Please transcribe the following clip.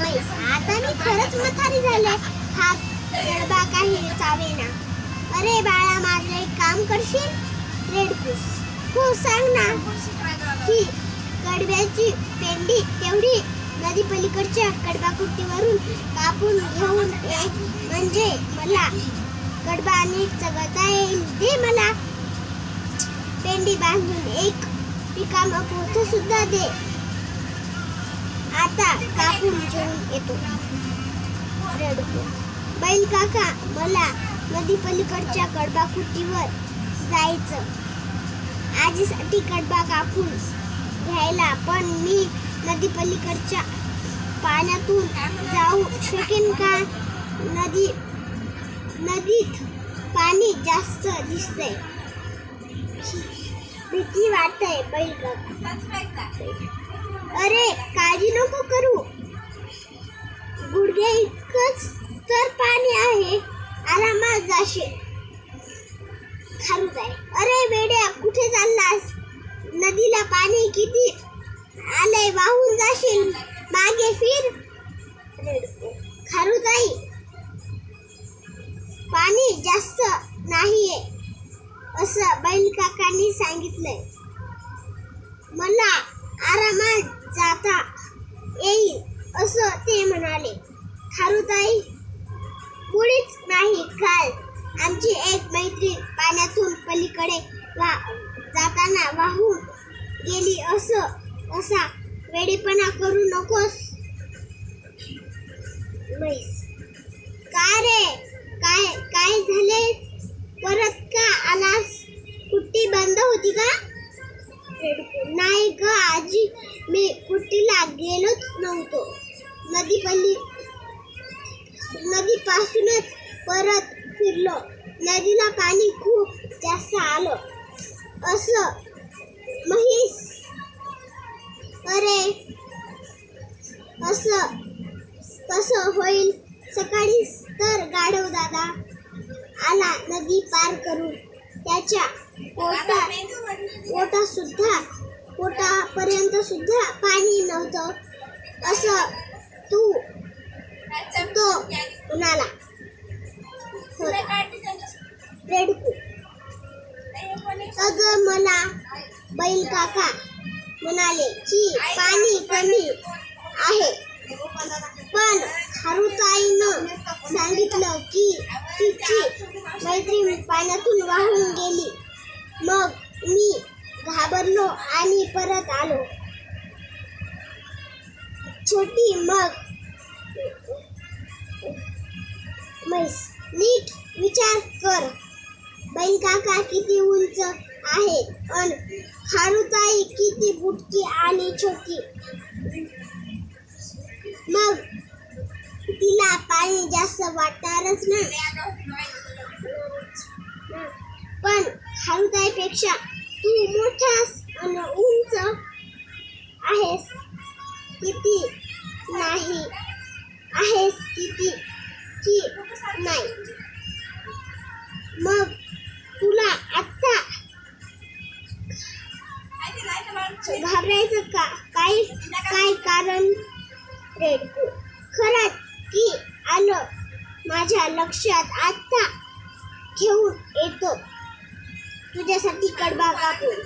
आता मी खरंच मथारी झाले. हा गडबा काही चावेना. अरे बाळा माझं एक काम करशील? रेडकूस हो सांग ना ही कडब्याची पेंडी तेवढी नदी पलीकडच्या कडबाकुट्टीवरून कापून घेऊन ये. म्हणजे मला कडबा नीट चगता येईल. दे मला. पेंडी बांधून एक पिकाम पोथ सुद्धा दे. आता येतो बैल काका मला नदी पलीकडच्या कडबाकुट्टीवर जायचं. आजीसाठी कडबा कापून घ्यायला पण मी नदी पलीकडच्या पाण्यातून जाऊ शकेन का? नदी नदीत पाणी जास्त दिसतंय. भीती वाटतंय बैल काका. अरे काळजी नको थांबत आहे अरे बेड्या कुठे चाललास? नदीला पाणी किती आलंय वाहून जाशील. मागे फिर. खारुताई पाणी जास्त नाहीये असं बैल काकांनी सांगितलंय. मला आरामात जाता येईल असं ते म्हणाले. खारुताई मुळीच नाही काल. आमची एक मैत्रीण पाण्यातून पलीकडे वा जाताना वाहून गेली असं असा वेडेपणा करू नकोस. म्हैस काय रे? काय काय झाले परत का आलास? कुट्टी बंद होती का? नाही ग आजी मी कुट्टीला गेलोच नव्हतो. नदी पल्ली नदीपासूनच परत फिरलो. नदीला पाणी खूप जास्त आलं. असं. म्हैस अरे. असं. कसं होईल? सकाळी तर गाढव दादा आला नदी पार करून. त्याच्या पोटा पोटा सुद्धा पोटापर्यंत सुद्धा पाणी नव्हतं. असं तू तो म्हणाला. बैल काका म्हणाले की पाणी कमी आहे. पण खारुताईनं सांगितलं की तिची मैत्रीण पाण्यातून वाहून गेली. मग मी घाबरलो आणि परत आलो. छोटी मग म्हैस नीट विचार काका किती उंच आहेत अन खारुताई किती बुटकी आणि छोटी? मग तिला पाणी जास्त वाटणारच ना? पण खारुताईपेक्षा तू मोठास आणि उंच आहेस. किती नाही आहेस किती की नाही? काय काय कारण? रेडकू. खरंच की आलं. माझ्या लक्षात आत्ता घेऊन येतो. तुझ्यासाठी कडबा कापून.